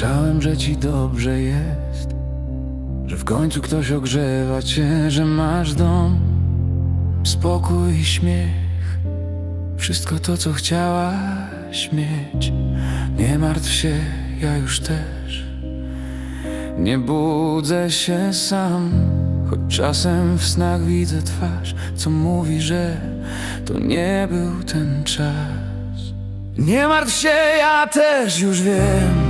Słyszałem, że ci dobrze jest Że w końcu ktoś ogrzewa cię Że masz dom Spokój i śmiech. Wszystko to, co chciałaś mieć. Nie martw się, ja już też. Nie budzę się sam Choć czasem w snach widzę twarz Co mówi, że to nie był ten czas. Nie martw się, ja też już wiem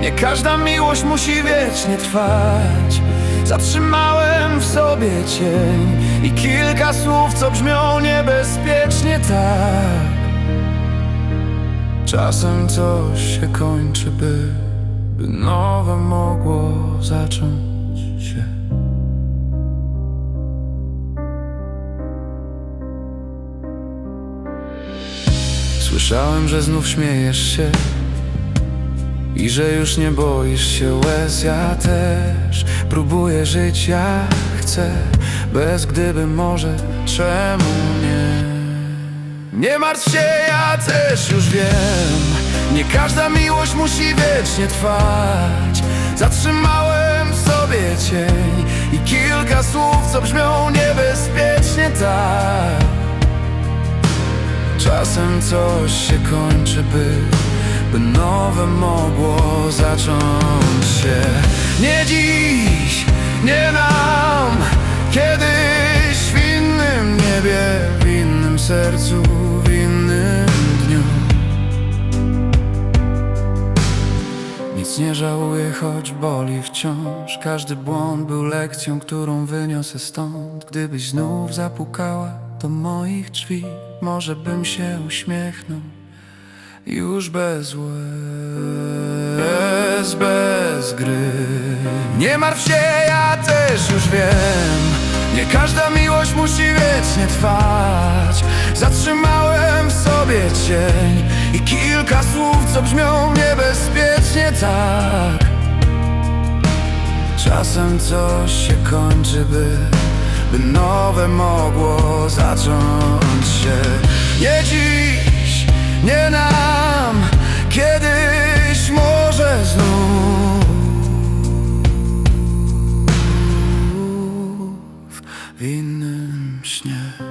Nie każda miłość musi wiecznie trwać. Zatrzymałem w sobie cień I kilka słów, co brzmią niebezpiecznie tak. Czasem coś się kończy, by, by nowe mogło zacząć się. Słyszałem, że znów śmiejesz się i że już nie boisz się łez Ja też próbuję żyć jak chcę Bez gdyby może, czemu nie? Nie martw się, ja też już wiem. Nie każda miłość musi wiecznie trwać. Zatrzymałem w sobie cień I kilka słów, co brzmią niebezpiecznie tak. Czasem coś się kończy, by, by nowe mogło zacząć się. Nie dziś, nie nam Kiedyś w innym niebie, w innym sercu, w innym dniu. Nic nie żałuję, choć boli wciąż. Każdy błąd był lekcją, którą wyniosę stąd. Gdybyś znów zapukała do moich drzwi Może bym się uśmiechnął Już bez łez, bez gry. Nie martw się, ja też już wiem. Nie każda miłość musi wiecznie trwać. Zatrzymałem w sobie cień I kilka słów, co brzmią niebezpiecznie tak. Czasem coś się kończy, by, by nowe mogło zacząć się. Nie dziś, nie na śnie.